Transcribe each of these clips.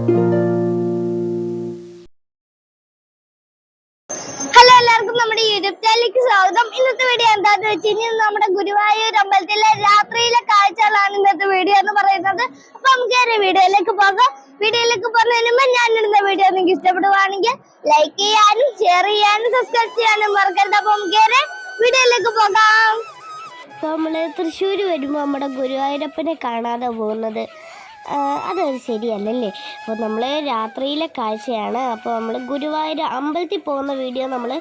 Hello എല്ലാവർക്കും നമ്മുടെ YouTube ചാനലിലേക്ക് സ്വാഗതം. ഇന്നത്തെ വീഡിയോ എന്താന്ന് വെച്ച് കഴിഞ്ഞാൽ നമ്മുടെ ഗുരുവായൂർ അമ്പലത്തിലെ രാത്രിയിലെ കാഴ്ചകളാണ് ഇന്നത്തെ വീഡിയോ എന്ന് പറയുന്നത്. അപ്പൊ നമുക്ക് ഒരു വീഡിയോയിലേക്ക് പോകാം. വീഡിയോയിലേക്ക് പോകുന്നതിന് മുമ്പ് ഞാൻ ഇടുന്ന വീഡിയോ നിങ്ങൾക്ക് ഇഷ്ടപ്പെടുവാണെങ്കിൽ ലൈക്ക് ചെയ്യാനും ഷെയർ ചെയ്യാനും സബ്സ്ക്രൈബ് ചെയ്യാനും മറക്കരുത്. അപ്പൊ നമുക്ക് വീഡിയോയിലേക്ക് പോകാം. നമ്മൾ തൃശ്ശൂർ വരുമ്പോൾ നമ്മുടെ ഗുരുവായൂരപ്പനെ കാണാതെ പോകുന്നത്. അതൊരു ശരിയല്ലല്ലേ? അപ്പോൾ നമ്മൾ രാത്രിയിലെ കാഴ്ചയാണ്. അപ്പോൾ നമ്മൾ ഗുരുവായൂർ അമ്പലത്തിൽ പോകുന്ന വീഡിയോ നമ്മൾ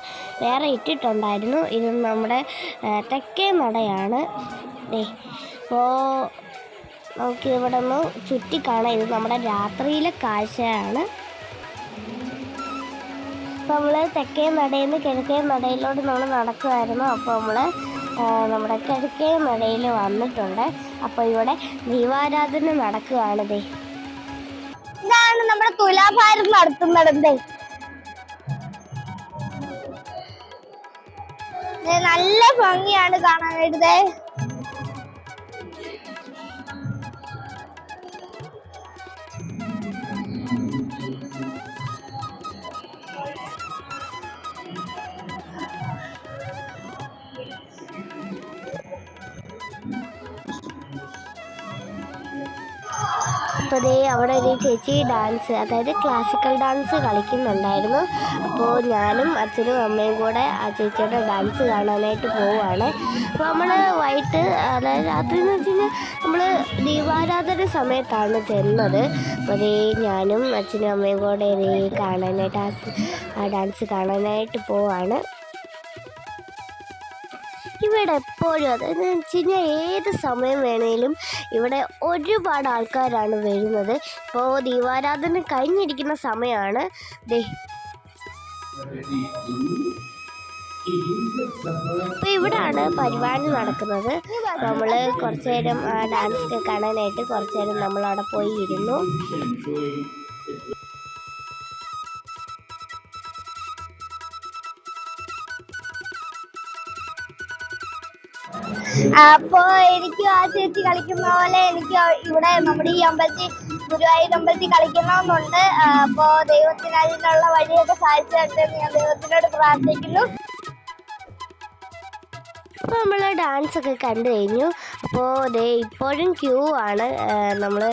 വേറെ ഇട്ടിട്ടുണ്ടായിരുന്നു. ഇത് നമ്മുടെ തെക്കേ നടയാണ്. അപ്പോൾ നമുക്ക് ഇവിടെ നിന്ന് ചുറ്റിക്കാണാം ഇത് നമ്മുടെ രാത്രിയിലെ കാഴ്ചയാണ്. അപ്പോൾ നമ്മൾ തെക്കേ നടയിൽ നിന്ന് കിഴക്കേ നടയിലോട്ട് നമ്മൾ നടക്കുമായിരുന്നു അപ്പോൾ നമ്മൾ നമ്മുടെ കിഴക്കേ മലയിൽ വന്നിട്ടുണ്ട്. അപ്പോൾ ഇവിടെ ദീപാരാധന നടക്കുകയാണ് ഇതാണ് നമ്മുടെ തുലാഭാരം നടത്തുന്നത് നല്ല ഭംഗിയാണ് കാണാനായിട്ട് അപ്പോൾ ദേ അവിടെ ഒരു ചേച്ചി ഡാൻസ് അതായത് ക്ലാസിക്കൽ ഡാൻസ് കളിക്കുന്നുണ്ടായിരുന്നു. അപ്പോൾ ഞാനും അച്ഛനും അമ്മയും കൂടെ ആ ചേച്ചിയുടെ ഡാൻസ് കാണാനായിട്ട് പോവുകയാണ് അപ്പോൾ നമ്മൾ വൈകിട്ട് അതായത് രാത്രി എന്ന് വെച്ച് കഴിഞ്ഞാൽ നമ്മൾ ദീപാരാധന സമയത്താണ് ചെന്നത്. അപ്പോൾ ദേ ഞാനും അച്ഛനും അമ്മയും കൂടെ കാണാനായിട്ട് ആ ഡാൻസ് കാണാനായിട്ട് പോവാണ്. ഇവിടെ എപ്പോഴും അതായത് വെച്ച് കഴിഞ്ഞാൽ ഏത് സമയം വേണേലും ഇവിടെ ഒരുപാട് ആൾക്കാരാണ് വരുന്നത്. ഇപ്പോൾ ദീപാരാധന കഴിഞ്ഞിരിക്കുന്ന സമയമാണ് ദേ. ഇവിടാണ് പരിപാടി നടക്കുന്നത്. നമ്മൾ കുറച്ച് നേരം ഡാൻസ് കാണാനായിട്ട് കുറച്ച് നേരം നമ്മളവിടെ പോയി ഇരുന്നു അപ്പോ എനിക്ക് ആ ചേച്ചി കളിക്കുന്ന പോലെ എനിക്ക് ഇവിടെ നമ്മുടെ ഈ അമ്പലത്തിൽ ഗുരുവായൂർ അമ്പലത്തിൽ കളിക്കണമെന്നുണ്ട്. ആ, അപ്പോ ദൈവത്തിന് അതിനുള്ള വഴിയൊക്കെ സാധിച്ചു ഞാൻ ദൈവത്തിനോട് പ്രാർത്ഥിക്കുന്നു. അപ്പോൾ നമ്മൾ ഡാൻസ് ഒക്കെ കണ്ടു കഴിഞ്ഞു. അപ്പോൾ ദേ ഇപ്പോഴും ക്യൂ ആണ് നമ്മൾ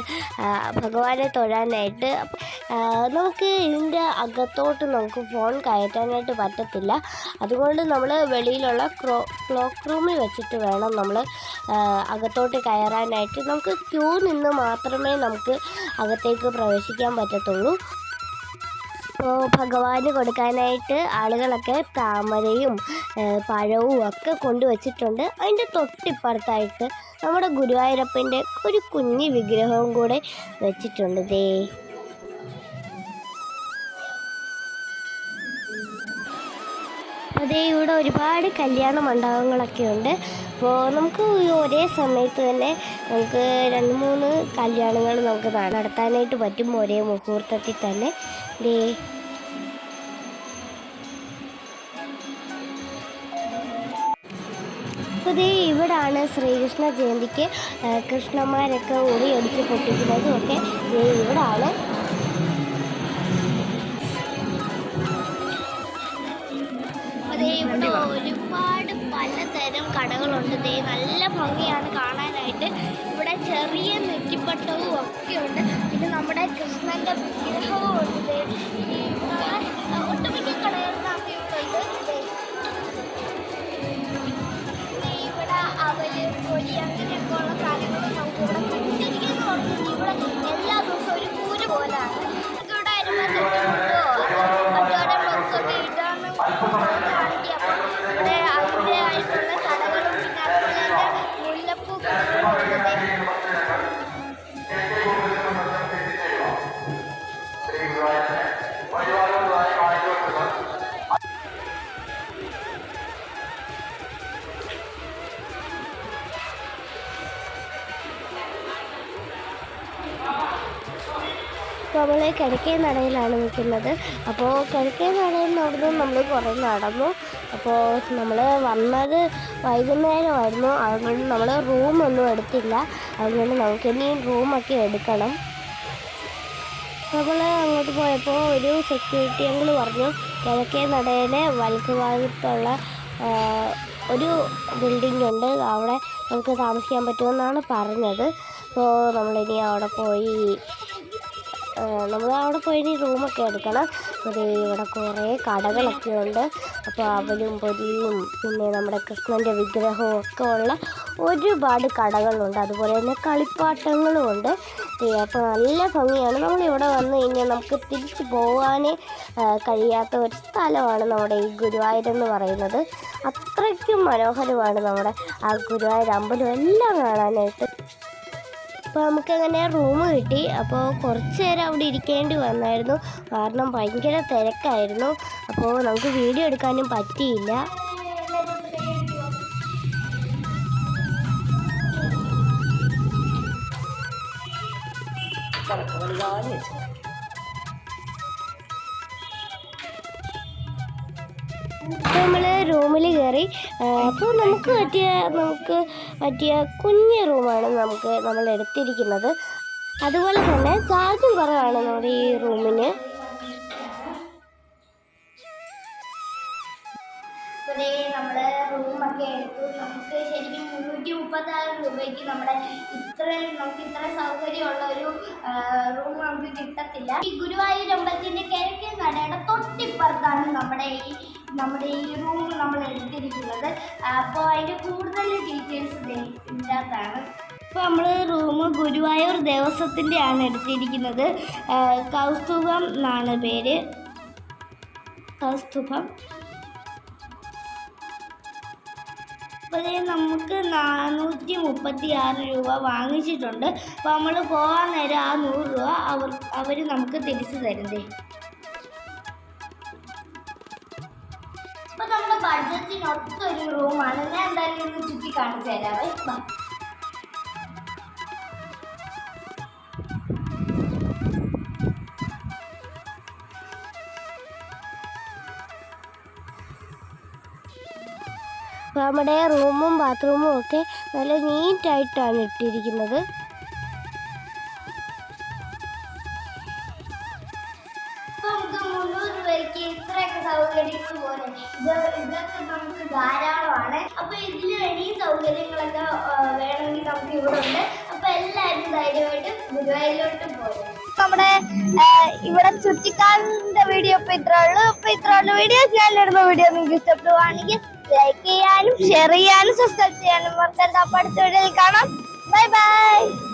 ഭഗവാനെ തൊഴാനായിട്ട്. നമുക്ക് ഇതിന്റെ അകത്തോട്ട് നമുക്ക് ഫോൺ കയറ്റാനായിട്ട് പറ്റത്തില്ല. അതുകൊണ്ട് നമ്മൾ വെളിയിലുള്ള ക്രോ ക്ലോക്ക് റൂമിൽ വെച്ചിട്ട് വേണം നമ്മൾ അകത്തോട്ട് കയറാനായിട്ട്. നമുക്ക് ക്യൂ നിന്ന് മാത്രമേ നമുക്ക് അകത്തേക്ക് പ്രവേശിക്കാൻ പറ്റത്തുള്ളൂ. അപ്പോൾ ഭഗവാന് കൊടുക്കാനായിട്ട് ആളുകളൊക്കെ താമരയും പഴവും ഒക്കെ കൊണ്ടുവച്ചിട്ടുണ്ട്. അതിന്റെ തൊട്ടിപ്പുറത്തായിട്ട് നമ്മുടെ ഗുരുവായൂരപ്പന്റെ ഒരു കുഞ്ഞു വിഗ്രഹവും കൂടെ വെച്ചിട്ടുണ്ട് ദേ. അതേ ഇവിടെ ഒരുപാട് കല്യാണ മണ്ഡപങ്ങളൊക്കെ ഉണ്ട്. അപ്പോൾ നമുക്ക് ഒരേ സമയത്ത് തന്നെ നമുക്ക് രണ്ട് മൂന്ന് കല്യാണങ്ങൾ നമുക്ക് നടത്താനായിട്ട് പറ്റും ഒരേ മുഹൂർത്തത്തിൽ തന്നെ. ദേ. അപ്പോൾ ദേ ഇവിടാണ് ശ്രീകൃഷ്ണ ജയന്തിക്ക് കൃഷ്ണന്മാരൊക്കെ അടിച്ച് പൊട്ടിക്കുന്നതും ഒക്കെ. ദേ ഇവിടാണ് കടകളുണ്ട്. ദേ നല്ല ഭംഗിയാണ് കാണാനായിട്ട്. ഇവിടെ ചെറിയ നെറ്റിപ്പട്ടവും ഒക്കെ ഉണ്ട് പിന്നെ നമ്മുടെ കൃഷ്ണന്റെ വിഗ്രഹവും ഉണ്ട്. ഈ നമ്മൾ കിഴക്കേ നടയിലാണ് നിൽക്കുന്നത്. അപ്പോൾ കിഴക്കേ നടയിൽ നടന്നു നമ്മൾ കുറേ നടന്നു. അപ്പോൾ നമ്മൾ വന്നത് വൈകുന്നേരമായിരുന്നു. അതുകൊണ്ട് നമ്മൾ റൂമൊന്നും എടുത്തില്ല. അതുകൊണ്ട് നമുക്ക് ഇനി റൂമൊക്കെ എടുക്കണം. നമ്മൾ അങ്ങോട്ട് പോയപ്പോൾ ഒരു സെക്യൂരിറ്റി അങ്കിൾ പറഞ്ഞു കിഴക്കേ നടയിലെ വലക്ക് ഭാഗത്തുള്ള ഒരു ബിൽഡിംഗ് ഉണ്ട്. അവിടെ നമുക്ക് താമസിക്കാൻ പറ്റുമെന്നാണ് പറഞ്ഞത്. അപ്പോൾ നമ്മളിനി അവിടെ പോയി നമ്മൾ അവിടെ പോയി റൂമൊക്കെ എടുക്കണം. ഒരു ഇവിടെ കുറേ കടകളൊക്കെ ഉണ്ട്. അപ്പോൾ അവലും പൊരിയും പിന്നെ നമ്മുടെ കൃഷ്ണന്റെ വിഗ്രഹവും ഒക്കെ ഉള്ള ഒരുപാട് കടകളുണ്ട്. അതുപോലെ തന്നെ കളിപ്പാട്ടങ്ങളും ഉണ്ട്. അപ്പോൾ നല്ല ഭംഗിയാണ്. നമ്മൾ ഇവിടെ വന്നു കഴിഞ്ഞാൽ നമുക്ക് തിരിച്ചു പോകാനേ കഴിയാത്ത ഒരു സ്ഥലമാണ് നമ്മുടെ ഈ ഗുരുവായൂർ എന്ന് പറയുന്നത്. അത്രയ്ക്കും മനോഹരമാണ് നമ്മുടെ ആ ഗുരുവായൂർ അമ്പലം. എല്ലാം കാണാനായിട്ട് അപ്പോൾ നമുക്കങ്ങനെ റൂം കിട്ടി. അപ്പോൾ കുറച്ച് നേരം അവിടെ ഇരിക്കേണ്ടി വന്നായിരുന്നു. കാരണം ഭയങ്കര തിരക്കായിരുന്നു. അപ്പോൾ നമുക്ക് വീഡിയോ എടുക്കാനും പറ്റിയില്ല. നമ്മൾ റൂമിൽ കയറി അപ്പോൾ നമുക്ക് പറ്റിയ നമുക്ക് പറ്റിയ കുഞ്ഞ് റൂമാണ് നമുക്ക് നമ്മൾ എടുത്തിരിക്കുന്നത്. അതുപോലെ തന്നെ ചാർജും കുറവാണ് നമ്മുടെ ഈ റൂമിന് നമ്മൾ റൂമൊക്കെ എടുത്തു. നമുക്ക് ശരിക്കും മുന്നൂറ്റി മുപ്പത്തി ആറ് രൂപയ്ക്ക് നമ്മുടെ ഇത്രയും നമുക്ക് ഇത്ര സൗകര്യമുള്ള ഒരു റൂം നമുക്ക് കിട്ടത്തില്ല. ഈ ഗുരുവായൂർ അമ്പലത്തിന്റെ കിഴക്കേ തൊട്ടിപ്പുറത്താണ് നമ്മുടെ ഈ നമ്മുടെ ഈ റൂം നമ്മൾ എടുത്തിരിക്കുന്നത്. അപ്പോൾ അതിന്റെ കൂടുതൽ ഡീറ്റെയിൽസ് ഇല്ലാത്തതാണ് ഇപ്പോൾ നമ്മൾ റൂം ഗുരുവായൂർ ദേവസ്വത്തിന്റെ ആണ് എടുത്തിരിക്കുന്നത് കൗസ്തുഭം എന്നാണ് പേര്. കൗസ്തുഭം. അപ്പോൾ നമുക്ക് നാനൂറ്റി മുപ്പത്തി ആറ് രൂപ വാങ്ങിച്ചിട്ടുണ്ട്. അപ്പോൾ നമ്മൾ പോകാൻ നേരം ആ നൂറ് രൂപ അവർ അവർ നമുക്ക് തിരിച്ചു തരുന്നേ ബഡ്ജറ്റിനൊത്തൊരു റൂമാണ്. ഞാൻ എന്തായാലും ഒന്ന് ചുറ്റി കാണിച്ചു. അപ്പോൾ നമ്മുടെ റൂമും ബാത്റൂമും ഒക്കെ നല്ല നീറ്റായിട്ടാണ് ഇട്ടിരിക്കുന്നത്. രൂപയ്ക്ക് ഇത്രയൊക്കെ സൗകര്യങ്ങൾ പോലെ ഇത് ഇതൊക്കെ നമുക്ക് ധാരാളമാണ്. അപ്പൊ ഇതിൽ ഇനിയും സൗകര്യങ്ങളൊക്കെ വേണമെങ്കിൽ നമുക്ക് ഇവിടെ ഉണ്ട്. അപ്പൊ എല്ലാവരും ധൈര്യമായിട്ട് ഗുരുവായൂരിലോട്ട് പോകും. നമ്മുടെ ഇവിടെ ചുറ്റിക്കാലിന്റെ വീഡിയോ ഇപ്പൊ ഇത്ര ഉള്ളൂ. ഇപ്പൊ ഇത്ര ഉള്ളൂ വീഡിയോ. ഞാനിടുന്ന വീഡിയോ നിങ്ങൾക്ക് ഇഷ്ടപ്പെടുവാണെങ്കിൽ ലൈക്ക് ചെയ്യാനും ഷെയർ ചെയ്യാനും സബ്സ്ക്രൈബ് ചെയ്യാനും മറക്കണ്ട. അടുത്ത വീഡിയോയിൽ കാണാം. Bye bye